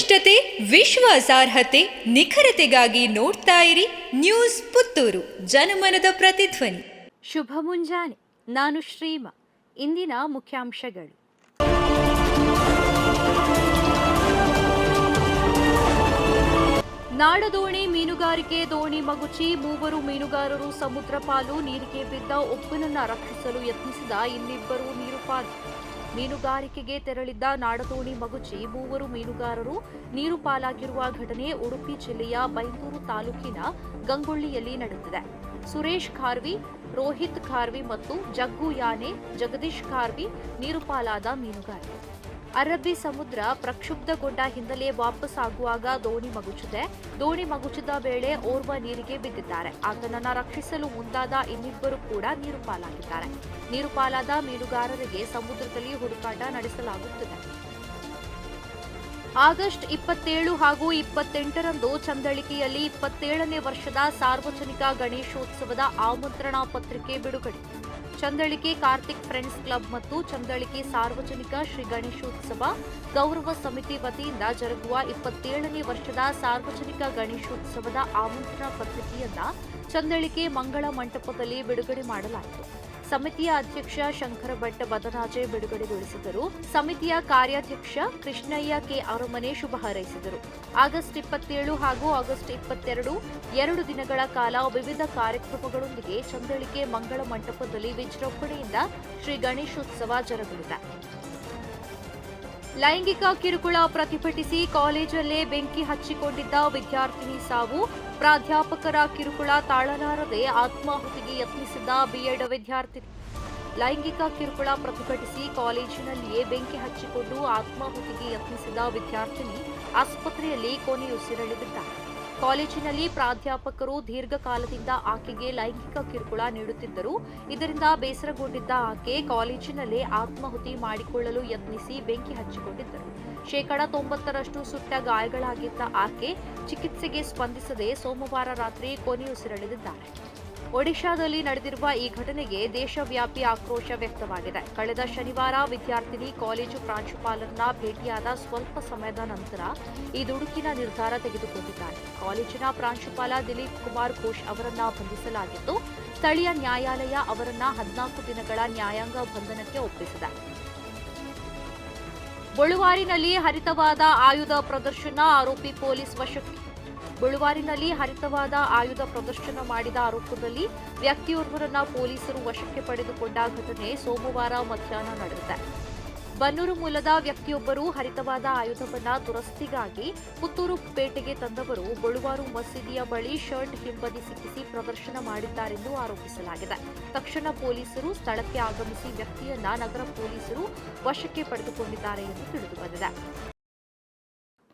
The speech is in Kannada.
ವಸ್ತುನಿಷ್ಠತೆ ವಿಶ್ವಾಸಾರ್ಹತೆ ನಿಖರತೆಗಾಗಿ ನೋಡ್ತಾ ಇರಿ ನ್ಯೂಸ್ ಪುತ್ತೂರು. ಜನಮನದ ಪ್ರತಿಧ್ವನಿ. ಶುಭ ಮುಂಜಾನೆ. ನಾನು ಶ್ರೀಮ. ಇಂದಿನ ಮುಖ್ಯಾಂಶಗಳು. ನಾಡದೋಣಿ ಮೀನುಗಾರಿಕೆ ದೋಣಿ ಮಗುಚಿ ಮೂವರು ಮೀನುಗಾರರು ಸಮುದ್ರ ಪಾಲು ನೀರಿಗೆ ಬಿದ್ದ ಒಬ್ಬನನ್ನ ರಕ್ಷಿಸಲು ಯತ್ನಿಸಿದ ಇನ್ನಿಬ್ಬರು ನೀರು ಮೀನುಗಾರಿಕೆಗೆ ತೆರಳಿದ್ದ ನಾಡದೋಣಿ ಮಗುಚಿ ಮೂವರು ಮೀನುಗಾರರು ನೀರು ಪಾಲಾಗಿರುವ ಘಟನೆ ಉಡುಪಿ ಜಿಲ್ಲೆಯ ಬೈಂದೂರು ತಾಲೂಕಿನ ಗಂಗೊಳ್ಳಿಯಲ್ಲಿ ನಡೆದಿದೆ. ಸುರೇಶ್ ಖಾರ್ವಿ, ರೋಹಿತ್ ಖಾರ್ವಿ ಮತ್ತು ಜಗ್ಗು ಯಾನೆ, ಜಗದೀಶ್ ಖಾರ್ವಿ ನೀರುಪಾಲಾದ ಮೀನುಗಾರರು ಅರಬ್ಬಿ ಸಮುದ್ರ ಪ್ರಕ್ಷುಬ್ಧಗೊಂಡ ಹಿನ್ನೆಲೆ ವಾಪಸ್ ಆಗುವಾಗ ದೋಣಿ ಮಗುಚಿದೆ ದೋಣಿ ಮಗುಚಿದ ವೇಳೆ ಓರ್ವ ನೀರಿಗೆ ಬಿದ್ದಿದ್ದಾರೆ. ಆತನನ್ನ ರಕ್ಷಿಸಲು ಮುಂದಾದ ಇನ್ನಿಬ್ಬರು ಕೂಡ ನೀರು ಪಾಲಾಗಿದ್ದಾರೆ ಮೀನುಗಾರರಿಗೆ ಸಮುದ್ರದಲ್ಲಿ ಹುಡುಕಾಟ ನಡೆಸಲಾಗುತ್ತಿದೆ. ಆಗಸ್ಟ್ ಇಪ್ಪತ್ತೇಳು ಹಾಗೂ ಇಪ್ಪತ್ತೆಂಟರಂದು ಚಂದಳಿಕೆಯಲ್ಲಿ ಇಪ್ಪತ್ತೇಳನೇ ವರ್ಷದ ಸಾರ್ವಜನಿಕ ಗಣೇಶೋತ್ಸವದ ಆಮಂತ್ರಣ ಪತ್ರಿಕೆ ಬಿಡುಗಡೆ. ಚಂದಳಿಕೆ ಕಾರ್ತಿಕ್ ಫ್ರೆಂಡ್ಸ್ ಕ್ಲಬ್ ಮತ್ತು ಚಂದಳಿಕೆ ಸಾರ್ವಜನಿಕ ಶ್ರೀ ಗಣೇಶೋತ್ಸವ ಗೌರವ ಸಮಿತಿ ವತಿಯಿಂದ ಜರುಗುವ ಇಪ್ಪತ್ತೇಳನೇ ವರ್ಷದ ಸಾರ್ವಜನಿಕ ಗಣೇಶೋತ್ಸವದ ಆಮಂತ್ರಣ ಪತ್ರಿಕೆಯನ್ನ ಚಂದಳಿಕೆ ಮಂಗಳ ಮಂಟಪದಲ್ಲಿ ಬಿಡುಗಡೆ ಮಾಡಲಾಯಿತು. ಸಮಿತಿಯ ಅಧ್ಯಕ್ಷ ಶಂಕರ ಭಟ್ ಬದನಾಜೆ ಬಿಡುಗಡೆಗೊಳಿಸಿದರು. ಸಮಿತಿಯ ಕಾರ್ಯಾಧ್ಯಕ್ಷ ಕೃಷ್ಣಯ್ಯ ಕೆ ಅರಮನೆ ಶುಭ ಹಾರೈಸಿದರು. ಆಗಸ್ಟ್ ಇಪ್ಪತ್ತೇಳು ಹಾಗೂ ಆಗಸ್ಟ್ ಇಪ್ಪತ್ತೆರಡು, ಎರಡು ದಿನಗಳ ಕಾಲ ವಿವಿಧ ಕಾರ್ಯಕ್ರಮಗಳೊಂದಿಗೆ ಚಂದಳಿಕೆ ಮಂಗಳ ಮಂಟಪದಲ್ಲಿ ವಿಜೃಂಭಣೆಯಿಂದ ಶ್ರೀ ಗಣೇಶೋತ್ಸವ ಜರುಗಲಿದೆ. ಲೈಂಗಿಕ ಕಿರುಕುಳ ಪ್ರತಿಭಟಿಸಿ ಕಾಲೇಜಲ್ಲೇ ಬೆಂಕಿ ಹಚ್ಚಿಕೊಂಡಿದ್ದ ವಿದ್ಯಾರ್ಥಿನಿ ಸಾವು. ಪ್ರಾಧ್ಯಾಪಕರ ಕಿರುಕುಳ ತಾಳಲಾರದೆ ಆತ್ಮಾಹುತಿಗೆ ಯತ್ನಿಸಿದ ಬಿಎಡ್ ವಿದ್ಯಾರ್ಥಿನಿ ಲೈಂಗಿಕ ಕಿರುಕುಳ ಪ್ರತಿಭಟಿಸಿ ಕಾಲೇಜಿನಲ್ಲಿಯೇ ಬೆಂಕಿ ಹಚ್ಚಿಕೊಂಡು ಆತ್ಮಾಹುತಿಗೆ ಯತ್ನಿಸಿದ ವಿದ್ಯಾರ್ಥಿನಿ ಆಸ್ಪತ್ರೆಯಲ್ಲಿ ಕೊನೆಯುಸಿರೆಳೆದಿದ್ದಾರೆ ಕಾಲೇಜಿನಲ್ಲಿ ಪ್ರಾಧ್ಯಾಪಕರು ದೀರ್ಘಕಾಲದಿಂದ ಆಕೆಗೆ ಲೈಂಗಿಕ ಕಿರುಕುಳ ನೀಡುತ್ತಿದ್ದರು. ಇದರಿಂದ ಬೇಸರಗೊಂಡಿದ್ದ ಆಕೆ ಕಾಲೇಜಿನಲ್ಲೇ ಆತ್ಮಾಹುತಿ ಮಾಡಿಕೊಳ್ಳಲು ಯತ್ನಿಸಿ ಬೆಂಕಿ ಹಚ್ಚಿಕೊಂಡಿದ್ದರು. ಶೇಕಡ ತೊಂಬತ್ತರಷ್ಟು ಸುಟ್ಟ ಗಾಯಗಳಾಗಿದ್ದ ಆಕೆ ಚಿಕಿತ್ಸೆಗೆ ಸ್ಪಂದಿಸದೆ ಸೋಮವಾರ ರಾತ್ರಿ ಕೊನೆಯುಸಿರೆಳೆದಿದ್ದಾರೆ. ಒಡಿಶಾದಲ್ಲಿ ನಡೆದಿರುವ ಈ ಘಟನೆಗೆ ದೇಶವ್ಯಾಪಿ ಆಕ್ರೋಶ ವ್ಯಕ್ತವಾಗಿದೆ. ಕಳೆದ ಶನಿವಾರ ವಿದ್ಯಾರ್ಥಿನಿ ಕಾಲೇಜು ಪ್ರಾಂಶುಪಾಲರನ್ನ ಭೇಟಿಯಾದ ಸ್ವಲ್ಪ ಸಮಯದ ನಂತರ ಈ ದುಡುಕಿನ ನಿರ್ಧಾರ ತೆಗೆದುಕೊಂಡಿದ್ದಾರೆ ಕಾಲೇಜಿನ ಪ್ರಾಂಶುಪಾಲ ದಿಲೀಪ್ ಕುಮಾರ್ ಘೋಷ್ ಅವರನ್ನ ಬಂಧಿಸಲಾಗಿದ್ದು, ಸ್ಥಳೀಯ ನ್ಯಾಯಾಲಯ ಅವರನ್ನ ಹದಿನಾಲ್ಕು ದಿನಗಳ ನ್ಯಾಯಾಂಗ ಬಂಧನಕ್ಕೆ ಒಪ್ಪಿಸಿದೆ. ಬಳುವಾರಿನಲ್ಲಿ ಹರಿತವಾದ ಆಯುಧ ಪ್ರದರ್ಶನ ಆರೋಪಿ ಪೊಲೀಸ್ ವಶಕ್ಕೆ ಬಳುವಾರಿನಲ್ಲಿ ಹರಿತವಾದ ಆಯುಧ ಪ್ರದರ್ಶನ ಮಾಡಿದ ಆರೋಪದಲ್ಲಿ ವ್ಯಕ್ತಿಯೋರ್ವರನ್ನ ಪೊಲೀಸರು ವಶಕ್ಕೆ ಪಡೆದುಕೊಂಡ ಘಟನೆ ಸೋಮವಾರ ಮಧ್ಯಾಹ್ನ ನಡೆದಿದೆ. ಬನ್ನೂರು ಮೂಲದ ವ್ಯಕ್ತಿಯೊಬ್ಬರು ಹರಿತವಾದ ಆಯುಧವನ್ನ ದುರಸ್ತಿಗಾಗಿ ಪುತ್ತೂರು ಪೇಟೆಗೆ ತಂದವರು ಬಳುವಾರು ಮಸೀದಿಯ ಬಳಿ ಶರ್ಟ್ ಹಿಂಬದಿ ಸಿಕ್ಕಿಸಿ ಪ್ರದರ್ಶನ ಮಾಡಿದ್ದಾರೆಂದು ಆರೋಪಿಸಲಾಗಿದೆ. ತಕ್ಷಣ ಪೊಲೀಸರು ಸ್ಥಳಕ್ಕೆ ಆಗಮಿಸಿ ವ್ಯಕ್ತಿಯನ್ನ ನಗರ ಪೊಲೀಸರು ವಶಕ್ಕೆ ಪಡೆದುಕೊಂಡಿದ್ದಾರೆ ಎಂದು ತಿಳಿದುಬಂದಿದೆ.